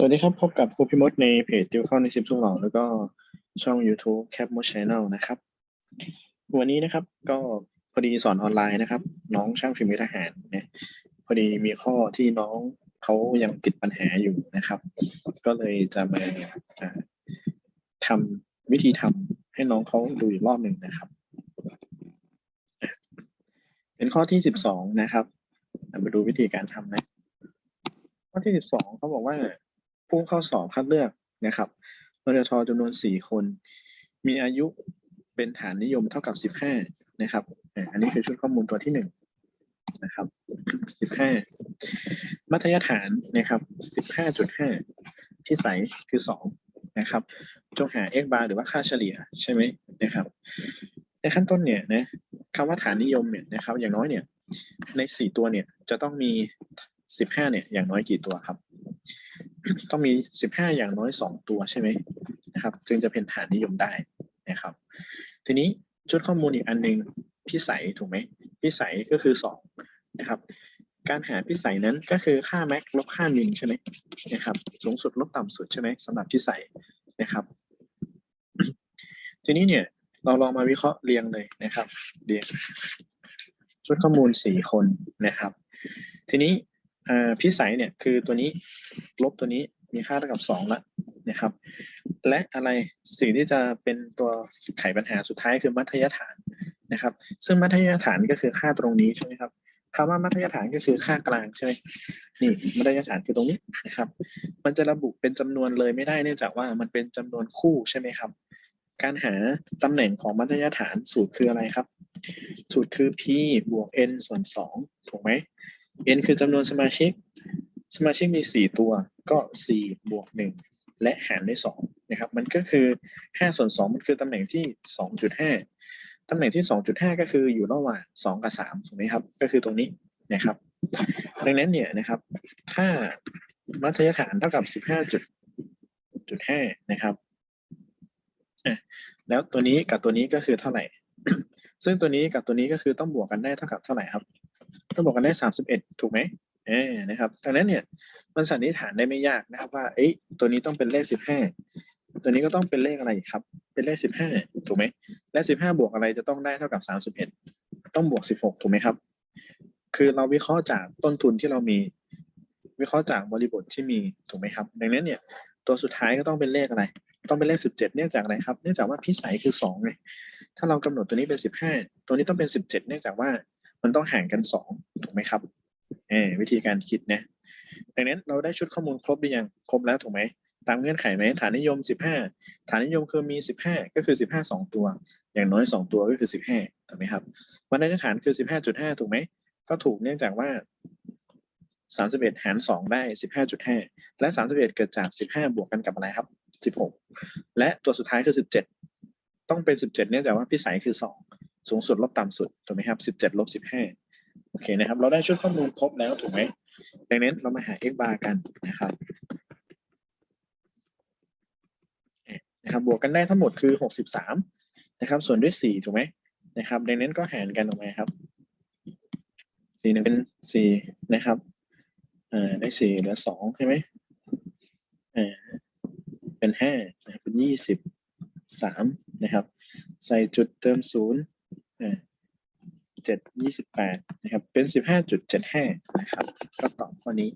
สวัสดีครับ พบกับครูพิมดในเพจติวเข้าในสิบทุ่งหล่อแล้วก็ช่อง YouTube Cap m o d Channel นะครับ วันนี้นะครับก็พอดีสอนออนไลน์นะครับ น้องช่างฝีมือทหารเนี่ยพอดีมีข้อที่น้องเขายังติดปัญหาอยู่นะครับ ก็เลยจะมาอ่าทำวิธีทำให้น้องเขาดูอีกรอบหนึ่งนะครับ เป็นข้อที่สิบสองนะครับมาดูวิธีการทำนะข้อที่สิบสองเขาบอกว่า ผู้เข้าสอบคัดเลือกนะครับมรทจำนวนสี่คน มีอายุเป็นฐานนิยมเท่ากับสิบห้านะครับ อันนี้คือชุดข้อมูลตัวที่หนึ่งนะครับสิบห้ามัธยฐานนะครับสิบห้าจุดห้าพิสัยคือสองนะครับ จงหา x bar หรือว่าค่าเฉลี่ยใช่ไหมนะครับ ในขั้นต้นเนี่ยนะคำว่าฐานนิยมเนี่ยนะครับ อย่างน้อยเนี่ย ในสี่ตัวเนี่ยจะต้องมีสิบห้าเนี่ย อย่างน้อยกี่ตัวครับ ต้องมีสิบห้าอย่างน้อยสองตัวใช่ไหมนะครับ จึงจะเป็นฐานนิยมได้นะครับ ทีนี้ชุดข้อมูลอีกอันหนึงพิสัยถูกไหมพิสัยก็คือสองนะครับ การหาพิสัยนั้นก็คือค่าแม็กลบค่ามินใช่ไหมนะครับ สูงสุดลบต่ำสุดใช่ไหมสำหรับพิสัยนะครับ ทีนี้เนี่ยเราลองมาวิเคราะห์เรียงเลยนะครับเรียงชุดข้อมูลสี่คนนะครับ ทีนี้พิสัยเนี่ยคือตัวนี้ ลบตัวนี้มีค่าเท่ากับสองละนะครับ และอะไรสิ่งที่จะเป็นตัวไขปัญหาสุดท้ายคือมัธยฐานนะครับ ซึ่งมัธยฐานก็คือค่าตรงนี้ใช่ไหมครับคำว่ามัธยฐานก็คือค่ากลางใช่ไหมนี่มัธยฐานคือตรงนี้นะครับ มันจะระบุเป็นจำนวนเลยไม่ได้เนื่องจากว่ามันเป็นจำนวนคู่ใช่ไหมครับ การหาตำแหน่งของมัธยฐานสูตรคืออะไรครับ สูตรคือ p บวก n ส่วนสองถูกไหม n คือจำนวนสมาชิก สมาชิกมีสี่ตัวก็สี่บวกหนึ่งและหารด้วยสองนะครับ มันก็คือห้าส่วนสองมันคือตำแหน่งที่สองจุดห้าตำแหน่งที่สองจุดห้าก็คืออยู่ระหว่างสองกับสามถูกไหมครับ ก็คือตรงนี้นะครับ ดังนั้นเนี่ยนะครับถ้ามัธยฐานเท่ากับสิบห้าจุดจุดห้านะครับแล้วตัวนี้กับตัวนี้ก็คือเท่าไหร่ ซึ่งตัวนี้กับตัวนี้ก็คือต้องบวกกันได้เท่ากับเท่าไหร่ครับ ต้องบวกกันได้สามสิบเอ็ดถูกไหม เออนะครับดังนั้นเนี่ยมันสันนิษฐานได้ไม่ยากนะครับว่าเอ้ยตัวนี้ต้องเป็นเลขสิบห้าตัวนี้ก็ต้องเป็นเลขอะไรครับ เป็นเลขสิบห้าถูกไหมและสิบห้าบวกอะไรจะต้องได้เท่ากับสามสิบเอ็ดต้องบวกสิบหกถูกไหมครับ คือเราวิเคราะห์จากต้นทุนที่เรามี วิเคราะห์จากบริบทที่มีถูกไหมครับ ดังนั้นเนี่ยตัวสุดท้ายก็ต้องเป็นเลขอะไร ต้องเป็นเลขสิบเจ็ดเนื่องจากอะไรครับ เนื่องจากว่าพิสัยคือสองไงถ้าเรากำหนดตัวนี้เป็นสิบห้าตัวนี้ต้องเป็นสิบเจ็ดเนื่องจากว่ามันต้องห่างกันสองถูกไหมครับ วิธีการคิดนะดังนั้นเราได้ชุดข้อมูลครบหรือยังครบแล้วถูกไหมตามเงื่อนไขไหมฐานนิยมสิบห้าฐานนิยมคือมีสิบห้าก็คือสิบห้าสองตัว อย่างน้อยสองตัวก็คือสิบห้าถูกไหมครับมาตรฐานคือสิบห้าจุดห้าถูกไหมก็ถูกเนื่องจากว่าสามสเอ็ดหารสองได้สิบห้าจุดห้าและสามสเอ็ดเกิดจากสิบวกกันกับอะไรครับสิบหกและตัวสุดท้ายคือสิบเจ็ดต้องเป็นสิบเนื่องจากว่าพิสัยคือสองสูงสุดลบต่ำสุดถูกไหมครับสิบเจ็ดลบสิบห้า โอเคนะครับ เราได้ชุดข้อมูลครบแล้วถูกไหมดังนั้นเรามาหา x bar กันนะครับนะครับบวกกันได้ทั้งหมดคือหกสิบสามนะครับ ส่วนด้วยสี่ถูกไหมนะครับ ดังนั้นก็หารกันออกมาครับสี่นึ่งเป็นสี่นะครับอ่าได้สี่เหลือสองใช่ไหมอ่าเป็นห้าเป็นยี่สิบสามนะครับ ใส่จุดเติมศูนย์ เจ็ดยี่สิบแปดนะครับ เป็นสิบห้าจุดเจ็ดห้านะครับ ก็ตอบข้อนี้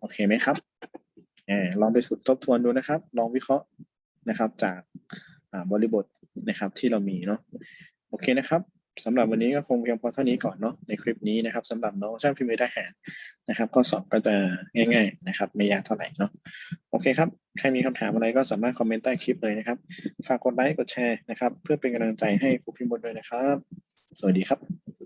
โอเคไหมครับอลองไปฝึกทบทวนดูนะครับ ลองวิเคราะห์นะครับ จากบริบทนะครับที่เรามีเนาะ โอเคนะครับสำหรับวันนี้ก็คงเพียงพอเท่านี้ก่อนเนาะในคลิปนี้นะครับสำหรับน้องช่างฝีมือทหารนะครับข้อสอบก็จะง่าย ๆนะครับ ไม่ยากเท่าไหร่เนาะโอเคครับใครมีคำถามอะไรก็สามารถคอมเมนต์ใต้คลิปเลยนะครับ ฝากกดไลค์กดแชร์นะครับ เพื่อเป็นกำลังใจให้ครูพิมพ์บนด้วยนะครับ สวัสดีครับ